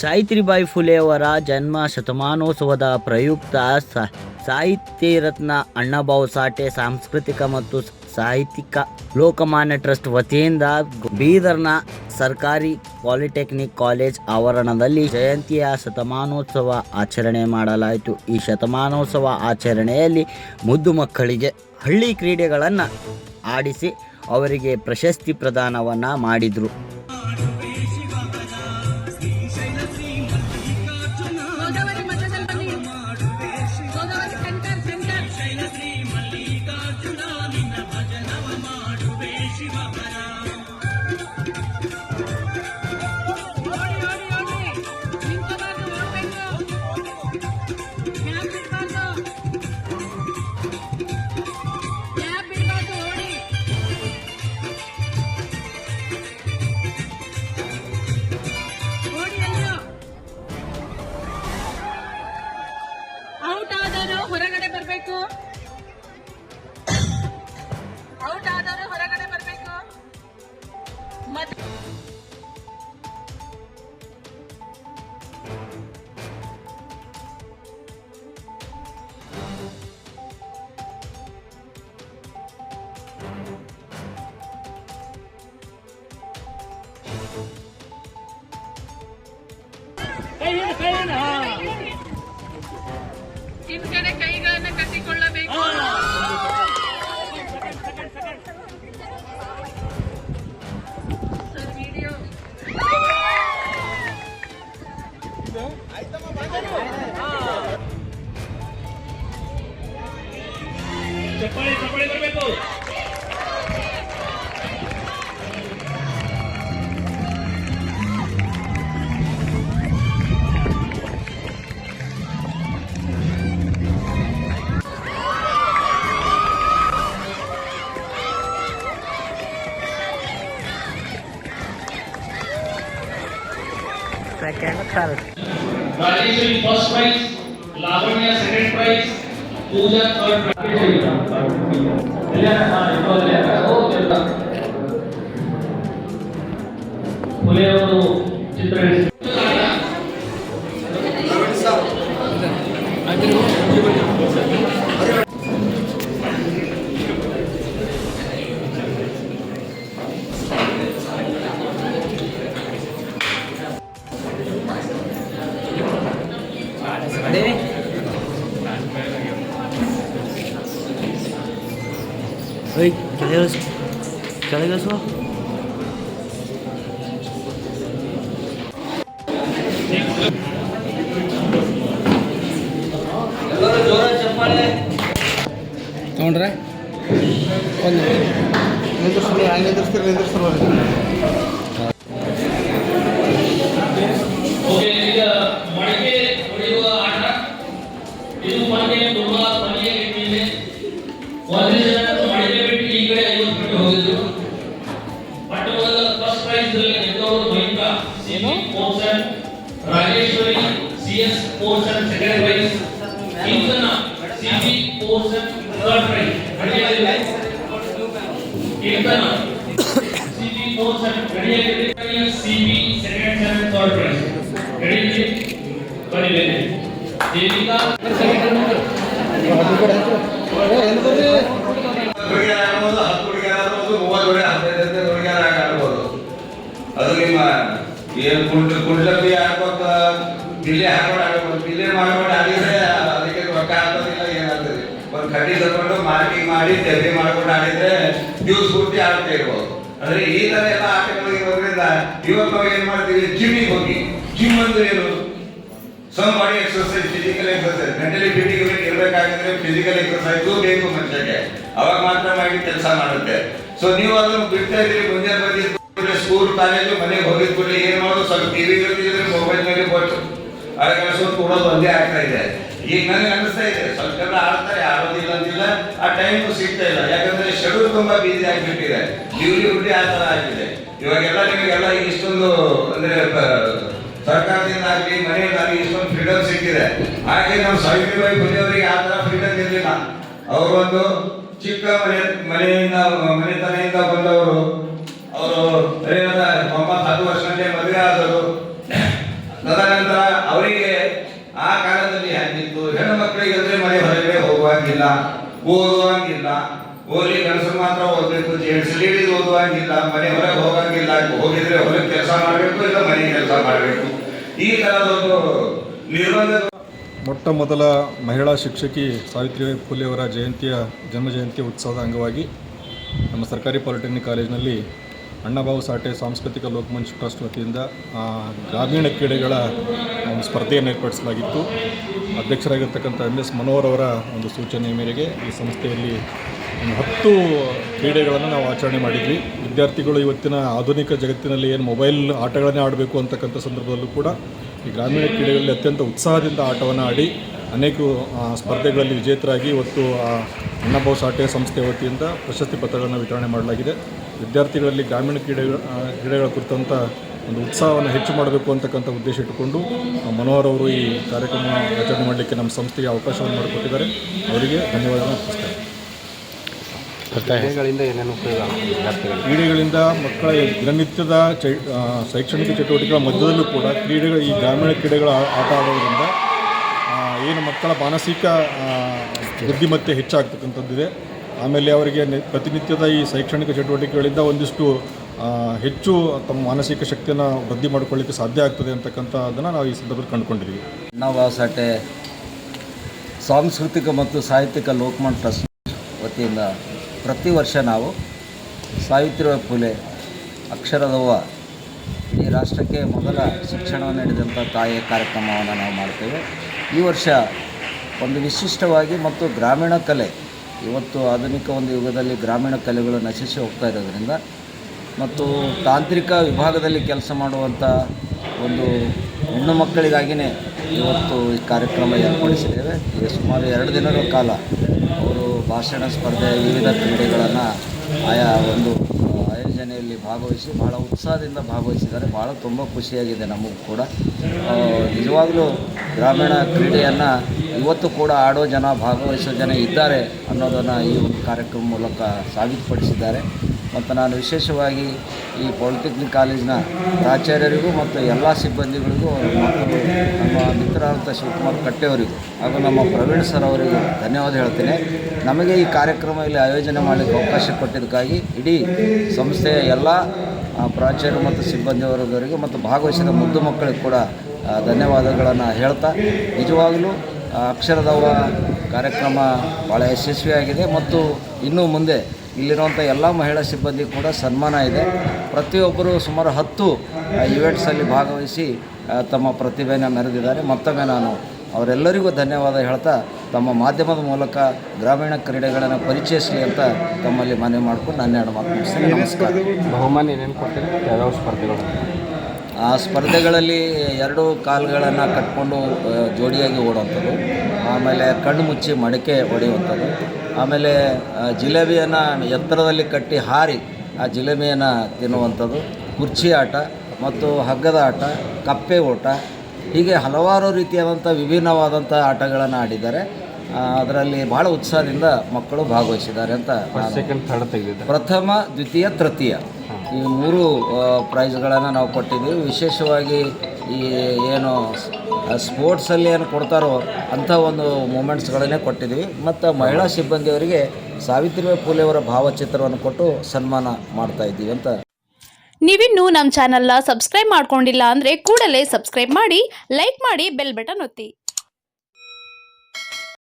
ಸಾವಿತ್ರಿಬಾಯಿ ಫುಲೆಯವರ ಜನ್ಮ ಶತಮಾನೋತ್ಸವದ ಪ್ರಯುಕ್ತ ಸಾಹಿತ್ಯ ರತ್ನ ಅಣ್ಣಭಾವ್ ಸಾಟೆ, ಸಾಂಸ್ಕೃತಿಕ ಮತ್ತು ಸಾಹಿತ್ಯಿಕ ಲೋಕಮಾನ್ಯ ಟ್ರಸ್ಟ್ ವತಿಯಿಂದ ಬೀದರ್ನ ಸರ್ಕಾರಿ ಪಾಲಿಟೆಕ್ನಿಕ್ ಕಾಲೇಜ್ ಆವರಣದಲ್ಲಿ ಜಯಂತಿಯ ಶತಮಾನೋತ್ಸವ ಆಚರಣೆ ಮಾಡಲಾಯಿತು. ಈ ಶತಮಾನೋತ್ಸವ ಆಚರಣೆಯಲ್ಲಿ ಮುದ್ದು ಮಕ್ಕಳಿಗೆ ಹಳ್ಳಿ ಕ್ರೀಡೆಗಳನ್ನು ಆಡಿಸಿ ಅವರಿಗೆ ಪ್ರಶಸ್ತಿ ಪ್ರದಾನವನ್ನು ಮಾಡಿದರು. సరే Rajeshwari first prize Lavanya second prize Pooja third prize Phule ಅವರು ಚಿತ್ರ Oi, ಕೆಳಗೆ ಕೆಳಗೆ ತೊಗೊಂಡ್ರೆ ಒಂದು ನಿಂದಿರ್ಸ್ರಿ ಹಂಗೆ ನಿಂದಿರ್ಸ್ತೀರಿ ನಿಂದಿರ್ಸ್ರಿ ಬಿಟ್ಟು ಹೋಗಿದ್ರು but first prize ಗೆದ್ದವರು ಮಹಿಕ CM ಪೋರ್ಸನ್ Rajeshwari CS ಪೋರ್ಸನ್ second prize ಇಂಕನ C B ಪೋರ್ಸನ್ third prize ನಡೆಯಲಿದೆ ಇಂಕನ ಸಿಬಿ ಪೋರ್ಸನ್ ನಡೆಯಲಿದೆ CB second and third prize ನಡೆಯಲಿದೆ ಬರೀಲೇನೆ ದೇವಿಕಾ ಹುಡುಗಿಯರ ಏನು ಕುಂಡ ಕುಂಡ್ಲಪ್ಪಿ ಹಾಕೋತ ಬಿಲ್ಲೆ ಹಾಕೊಂಡು ಆಡ್ಬೋದು ಬಿಲ್ಲೆ ಮಾಡ್ಕೊಂಡು ಆಡಿದ್ರೆ ಅದಕ್ಕೆ ರೊಕ್ಕ ಹಾಕೋದಿಲ್ಲ, ಏನಾಗ್ತದೆ? ಒಂದು ಕಡ್ಡಿ ತಗೊಂಡು ಮಾರ್ಕಿಂಗ್ ಮಾಡಿ, ತೆರಿಗೆ ಮಾಡ್ಕೊಂಡು ಆಡಿದ್ರೆ ದಿವ್ಸ ಪೂರ್ತಿ ಆಡ್ತಾ ಇರ್ಬೋದು. ಅಂದ್ರೆ ಈ ತರ ಎಲ್ಲ ಆಟಗಳಿಗೆ ಇರೋದ್ರಿಂದ ಇವಾಗ ನಾವು ಏನ್ ಮಾಡ್ತೀವಿ? ಜಿಮ್ಮಿಗೆ ಹೋಗಿ. ಜಿಮ್ ಅಂದ್ರೆ ಏನು? Some body exercise physical exercise mentally fitting ಇರಬೇಕಾಗಿದ್ರೆ physical exercise ಬೇಕು ಮನುಷ್ಯಕ್ಕೆ. ಅವಾಗ ಮಾತ್ರ ಮಾಡಿ ಕೆಲಸ ಮಾಡುತ್ತೆ. ಸೊ ನೀವು ಅದನ್ನು ಬಿಡ್ತಾ ಇದ್ರಿ ಮುಂಜಾನೆ ಬಂದಿದ್ದು ಸ್ಕೂಲ್ ಕಾಲೇಜು ಮನೆಗೆ ಹೋಗಿದ್ ಕೂಡಲೇ ಏನ್ ಮಾಡೋದು? ಸ್ವಲ್ಪ ಟಿವಿ ಇರ್ತಿದ್ರೆ ಮೊಬೈಲ್ ಮೇಲೆ ಕೊಟ್ಟು ಅದಕ್ಕೆ ಸ್ವಲ್ಪ ಕೊಡೋದು ಒಂದೇ ಆಗ್ತಾ ಇದೆ. ಈಗ ನನಗೆ ಅನಿಸ್ತಾ ಇದೆ, ಸ್ವಲ್ಪ ಜನ ಆಡ್ತಾರೆ, ಆಡೋದಿಲ್ಲ ಅಂತಿಲ್ಲ. ಆ ಟೈಮ್ ಸಿಗ್ತಾ ಇಲ್ಲ. ಯಾಕಂದ್ರೆ ಶೆಡ್ಯೂಲ್ ತುಂಬಾ ಬಿಸಿ ಆಗಿಬಿಟ್ಟಿದೆ. ಡ್ಯೂಟಿ ಹುಟ್ಟಿ ಆ ತರ ಆಗಿದೆ. ಇವಾಗೆಲ್ಲ ನಿಮಗೆಲ್ಲ ಇಷ್ಟೊಂದು, ಅಂದ್ರೆ ಸರ್ಕಾರದಿಂದ ಆಗಲಿ ಮನೆಯಲ್ಲಾಗಲಿ ಇಷ್ಟೊಂದು ಫ್ರೀಡಮ್ ಸಿಕ್ಕಿದೆ. ಹಾಗೆ ನಾವು ಸಾವಿತ್ರಿಬಾಯಿ ಫುಲೆ ಅವರಿಗೆ ಆ ತರ ಫ್ರೀಡಮ್ ಇರಲಿಲ್ಲ. ಅವರು ಒಂದು ಚಿಕ್ಕ ಮನೆ, ಮನೆಯಿಂದ ಮನೆತನದಿಂದ ಬಂದವರು. ಒಂದು ತೊಂಬತ್ ಹತ್ತು ವರ್ಷದಲ್ಲಿ ಮದುವೆ ಆದರು ತದನಂತರ ಅವರಿಗೆ ಆ ಕಾಲದಲ್ಲಿ ಹಂಗಿತ್ತು. ಹೆಣ್ಣು ಮಕ್ಕಳಿಗೆ ಮನೆ ಹೊರಗಡೆ ಹೋಗುವಂಗಿಲ್ಲ, ಓದುವಂಗಿಲ್ಲ. ಓದಿ ಕೆಲಸ ಮಾತ್ರ ಓದಬೇಕು ಹಿಡಿದು ಓದುವಂಗಿಲ್ಲ, ಮನೆ ಹೊರಗೆ ಹೋಗಂಗಿಲ್ಲ, ಹೋಗಿದ್ರೆ ಹೊರಗೆ ಕೆಲಸ ಮಾಡಬೇಕು ಇಲ್ಲ ಮನೆ ಕೆಲಸ ಮಾಡಬೇಕು. ಈ ತರದೊಂದು ನಿರ್ಬಂಧ ಮೊಟ್ಟ ಮೊದಲ ಮಹಿಳಾ ಶಿಕ್ಷಕಿ ಸಾವಿತ್ರಿಬಾಯಿ ಫುಲೆಯವರ ಜಯಂತಿಯ, ಜನ್ಮ ಜಯಂತಿ ಉತ್ಸವದ ಅಂಗವಾಗಿ ನಮ್ಮ ಸರ್ಕಾರಿ ಪಾಲಿಟೆಕ್ನಿಕ್ ಕಾಲೇಜಿನಲ್ಲಿ ಅಣ್ಣಾಬಾವು ಸಾಟೆ ಸಾಂಸ್ಕೃತಿಕ ಲೋಕಮಂಚ್ ಟ್ರಸ್ಟ್ ವತಿಯಿಂದ ಗ್ರಾಮೀಣ ಕ್ರೀಡೆಗಳ ಒಂದು ಸ್ಪರ್ಧೆಯನ್ನು ಏರ್ಪಡಿಸಲಾಗಿತ್ತು. ಅಧ್ಯಕ್ಷರಾಗಿರ್ತಕ್ಕಂಥ ಎಂ ಎಸ್ ಮನೋಹರ್ ಅವರ ಒಂದು ಸೂಚನೆಯ ಮೇರೆಗೆ ಈ ಸಂಸ್ಥೆಯಲ್ಲಿ ಒಂದು ಹತ್ತು ಕ್ರೀಡೆಗಳನ್ನು ನಾವು ಆಚರಣೆ ಮಾಡಿದ್ವಿ. ವಿದ್ಯಾರ್ಥಿಗಳು ಇವತ್ತಿನ ಆಧುನಿಕ ಜಗತ್ತಿನಲ್ಲಿ ಏನು ಮೊಬೈಲ್ ಆಟಗಳನ್ನೇ ಆಡಬೇಕು ಅಂತಕ್ಕಂಥ ಸಂದರ್ಭದಲ್ಲೂ ಕೂಡ ಈ ಗ್ರಾಮೀಣ ಕ್ರೀಡೆಗಳಲ್ಲಿ ಅತ್ಯಂತ ಉತ್ಸಾಹದಿಂದ ಆಟವನ್ನು ಆಡಿ, ಅನೇಕ ಸ್ಪರ್ಧೆಗಳಲ್ಲಿ ವಿಜೇತರಾಗಿ ಇವತ್ತು ಅಣ್ಣಭಾವ್ ಸಾಟೆ ಸಂಸ್ಥೆ ವತಿಯಿಂದ ಪ್ರಶಸ್ತಿ ಪತ್ರಗಳನ್ನು ವಿತರಣೆ ಮಾಡಲಾಗಿದೆ. ವಿದ್ಯಾರ್ಥಿಗಳಲ್ಲಿ ಗ್ರಾಮೀಣ ಕ್ರೀಡೆಗಳ ಕ್ರೀಡೆಗಳ ಕುರಿತಂಥ ಒಂದು ಉತ್ಸಾಹವನ್ನು ಹೆಚ್ಚು ಮಾಡಬೇಕು ಅಂತಕ್ಕಂಥ ಉದ್ದೇಶ ಇಟ್ಟುಕೊಂಡು ಮನೋಹರ್ ಅವರು ಈ ಕಾರ್ಯಕ್ರಮ ಆಚರಣೆ ಮಾಡಲಿಕ್ಕೆ ನಮ್ಮ ಸಂಸ್ಥೆಗೆ ಅವಕಾಶವನ್ನು ಮಾಡಿಕೊಟ್ಟಿದ್ದಾರೆ. ಅವರಿಗೆ ಧನ್ಯವಾದಗಳನ್ನು ಅರ್ಪಿಸ್ತೇನೆ ಕ್ರೀಡೆಗಳಿಂದ ಮಕ್ಕಳ ದಿನನಿತ್ಯದ ಚೈ ಶೈಕ್ಷಣಿಕ ಚಟುವಟಿಕೆಗಳ ಮಧ್ಯದಲ್ಲೂ ಕೂಡ ಕ್ರೀಡೆಗಳ ಈ ಗ್ರಾಮೀಣ ಕ್ರೀಡೆಗಳ ಆಟ ಆಡೋದ್ರಿಂದ ಏನು ಮಕ್ಕಳ ಮಾನಸಿಕ ಬುದ್ಧಿಮತ್ತೆ ಹೆಚ್ಚಾಗ್ತಕ್ಕಂಥದ್ದಿದೆ. ಆಮೇಲೆ ಅವರಿಗೆ ಪ್ರತಿನಿತ್ಯದ ಈ ಶೈಕ್ಷಣಿಕ ಚಟುವಟಿಕೆಗಳಿಂದ ಒಂದಿಷ್ಟು ಹೆಚ್ಚು ತಮ್ಮ ಮಾನಸಿಕ ಶಕ್ತಿಯನ್ನು ವೃದ್ಧಿ ಮಾಡಿಕೊಳ್ಳಿಕ್ಕೆ ಸಾಧ್ಯ ಆಗ್ತದೆ ಅಂತಕ್ಕಂಥದ್ದನ್ನು ನಾವು ಈ ಸಂದರ್ಭದಲ್ಲಿ ಕಂಡುಕೊಂಡಿದ್ದೀವಿ. ನಾವು ಸಾಟೆ ಸಾಂಸ್ಕೃತಿಕ ಮತ್ತು ಸಾಹಿತ್ಯಿಕ ಲೋಕಮಾನ್ ಟ್ರಸ್ಟ್ ವತಿಯಿಂದ ಪ್ರತಿ ವರ್ಷ ನಾವು ಸಾವಿತ್ರಿಬಾಯಿ ಫುಲೆ ಅಕ್ಷರದವ್ವ ಈ ರಾಷ್ಟ್ರಕ್ಕೆ ಮೊದಲ ಶಿಕ್ಷಣವನ್ನು ನೀಡಿದಂಥ ತಾಯಿಯ ಕಾರ್ಯಕ್ರಮವನ್ನು ನಾವು ಮಾಡ್ತೇವೆ. ಈ ವರ್ಷ ಒಂದು ವಿಶಿಷ್ಟವಾಗಿ ಮತ್ತು ಗ್ರಾಮೀಣ ಕಲೆ ಇವತ್ತು ಆಧುನಿಕ ಒಂದು ಯುಗದಲ್ಲಿ ಗ್ರಾಮೀಣ ಕಲೆಗಳು ನಶಿಸಿ ಹೋಗ್ತಾ ಇರೋದರಿಂದ ಮತ್ತು ತಾಂತ್ರಿಕ ವಿಭಾಗದಲ್ಲಿ ಕೆಲಸ ಮಾಡುವಂಥ ಒಂದು ಹೆಣ್ಣು ಮಕ್ಕಳಿಗಾಗಿಯೇ ಇವತ್ತು ಈ ಕಾರ್ಯಕ್ರಮ ಏರ್ಪಡಿಸಿದ್ದೇವೆ. ಈಗ ಸುಮಾರು ಎರಡು ದಿನಗಳ ಕಾಲ ಅವರು ಭಾಷಣ ಸ್ಪರ್ಧೆ ವಿವಿಧ ಕ್ರೀಡೆಗಳನ್ನು ಆಯಾ ಒಂದು ಆಯೋಜನೆಯಲ್ಲಿ ಭಾಗವಹಿಸಿ ಬಹಳ ಉತ್ಸಾಹದಿಂದ ಭಾಗವಹಿಸಿದ್ದಾರೆ. ಭಾಳ ತುಂಬ ಖುಷಿಯಾಗಿದೆ ನಮಗೂ ಕೂಡ. ನಿಜವಾಗಲೂ ಗ್ರಾಮೀಣ ಕ್ರೀಡೆಯನ್ನು ಇವತ್ತು ಕೂಡ ಆಡೋ ಜನ, ಭಾಗವಹಿಸೋ ಜನ ಇದ್ದಾರೆ ಅನ್ನೋದನ್ನು ಈ ಒಂದು ಕಾರ್ಯಕ್ರಮ ಮೂಲಕ ಸಾಬೀತುಪಡಿಸಿದ್ದಾರೆ. ಮತ್ತು ನಾನು ವಿಶೇಷವಾಗಿ ಈ ಪಾಲಿಟೆಕ್ನಿಕ್ ಕಾಲೇಜಿನ ಪ್ರಾಚಾರ್ಯರಿಗೂ ಮತ್ತು ಎಲ್ಲ ಸಿಬ್ಬಂದಿಗಳಿಗೂ ಮತ್ತು ನಮ್ಮ ಮಿತ್ರರಾದಂಥ ಶಿವಕುಮಾರ್ ಕಟ್ಟೆಯವರಿಗೂ ಹಾಗೂ ನಮ್ಮ ಪ್ರವೀಣ್ ಸರ್ ಅವರಿಗೂ ಧನ್ಯವಾದ ಹೇಳ್ತೇನೆ. ನಮಗೆ ಈ ಕಾರ್ಯಕ್ರಮ ಇಲ್ಲಿ ಆಯೋಜನೆ ಮಾಡಲಿಕ್ಕೆ ಅವಕಾಶ ಕೊಟ್ಟಿದ್ದಕ್ಕಾಗಿ ಇಡೀ ಸಂಸ್ಥೆಯ ಎಲ್ಲ ಪ್ರಾಚಾರ್ಯರು ಮತ್ತು ಸಿಬ್ಬಂದಿಯವರಿಗೂ ಮತ್ತು ಭಾಗವಹಿಸಿದ ಮುದ್ದು ಮಕ್ಕಳಿಗೆ ಕೂಡ ಧನ್ಯವಾದಗಳನ್ನು ಹೇಳ್ತಾ, ನಿಜವಾಗಲೂ ಅಕ್ಷರದವರ ಕಾರ್ಯಕ್ರಮ ಭಾಳ ಯಶಸ್ವಿಯಾಗಿದೆ ಮತ್ತು ಇನ್ನೂ ಮುಂದೆ ಇಲ್ಲಿರುವಂಥ ಎಲ್ಲ ಮಹಿಳಾ ಸಿಬ್ಬಂದಿ ಕೂಡ ಸನ್ಮಾನ ಇದೆ. ಪ್ರತಿಯೊಬ್ಬರು ಸುಮಾರು ಹತ್ತು ಇವೆಂಟ್ಸಲ್ಲಿ ಭಾಗವಹಿಸಿ ತಮ್ಮ ಪ್ರತಿಭೆಯನ್ನು ಮೆರೆದಿದ್ದಾರೆ. ಮತ್ತೊಮ್ಮೆ ನಾನು ಅವರೆಲ್ಲರಿಗೂ ಧನ್ಯವಾದ ಹೇಳ್ತಾ, ತಮ್ಮ ಮಾಧ್ಯಮದ ಮೂಲಕ ಗ್ರಾಮೀಣ ಕ್ರೀಡೆಗಳನ್ನು ಪರಿಚಯಿಸಲಿ ಅಂತ ತಮ್ಮಲ್ಲಿ ಮನವಿ ಮಾಡ್ಕೊಂಡು ನನ್ನ ಎರಡು ಮಾತು ನಮಸ್ಕಾರ. ಬಹುಮಾನ ಏನೇನು ಕೊಡ್ತೀರಿ? ಯಾವ್ಯಾವ ಸ್ಪರ್ಧೆಗಳು? ಆ ಸ್ಪರ್ಧೆಗಳಲ್ಲಿ ಎರಡು ಕಾಲುಗಳನ್ನು ಕಟ್ಕೊಂಡು ಜೋಡಿಯಾಗಿ ಓಡುವಂಥದ್ದು ಆಮೇಲೆ ಕಣ್ಣು ಮುಚ್ಚಿ ಮಡಿಕೆ ಹೊಡೆಯುವಂಥದ್ದು. ಆಮೇಲೆ ಜಿಲೇಬಿಯನ್ನು ಎತ್ತರದಲ್ಲಿ ಕಟ್ಟಿ ಹಾರಿ ಆ ಜಿಲೇಬಿಯನ್ನು ತಿನ್ನುವಂಥದ್ದು. ಕುರ್ಚಿ ಆಟ ಮತ್ತು ಹಗ್ಗದ ಆಟ ಕಪ್ಪೆ ಓಟ ಹೀಗೆ ಹಲವಾರು ರೀತಿಯಾದಂಥ ವಿಭಿನ್ನವಾದಂಥ ಆಟಗಳನ್ನು ಆಡಿದ್ದಾರೆ. ಅದರಲ್ಲಿ ಭಾಳ ಉತ್ಸಾಹದಿಂದ ಮಕ್ಕಳು ಭಾಗವಹಿಸಿದ್ದಾರೆ ಅಂತ ಪ್ರಥಮ ದ್ವಿತೀಯ ತೃತೀಯ. ಈ ಮೂರು ಪ್ರೈಸ್ಗಳನ್ನು ನಾವು ಕೊಟ್ಟಿದ್ದೀವಿ ವಿಶೇಷವಾಗಿ ಈ ಏನು ಸ್ಪೋರ್ಟ್ಸಲ್ಲಿ ಏನು ಕೊಡ್ತಾರೋ ಅಂಥ ಒಂದು ಮೂಮೆಂಟ್ಸ್ಗಳನ್ನೇ ಕೊಟ್ಟಿದ್ದೀವಿ ಮತ್ತು ಮಹಿಳಾ ಸಿಬ್ಬಂದಿಯವರಿಗೆ ಸಾವಿತ್ರಿಬಾಯಿ ಫೂಲೆಯವರ ಭಾವಚಿತ್ರವನ್ನು ಕೊಟ್ಟು ಸನ್ಮಾನ ಮಾಡ್ತಾ ಇದ್ದೀವಿ ಅಂತ. ನೀವಿನ್ನೂ ನಮ್ಮ ಚಾನಲ್ನ ಸಬ್ಸ್ಕ್ರೈಬ್ ಮಾಡ್ಕೊಂಡಿಲ್ಲ ಅಂದರೆ ಕೂಡಲೇ ಸಬ್ಸ್ಕ್ರೈಬ್ ಮಾಡಿ, ಲೈಕ್ ಮಾಡಿ, ಬೆಲ್ ಬಟನ್ ಒತ್ತಿ.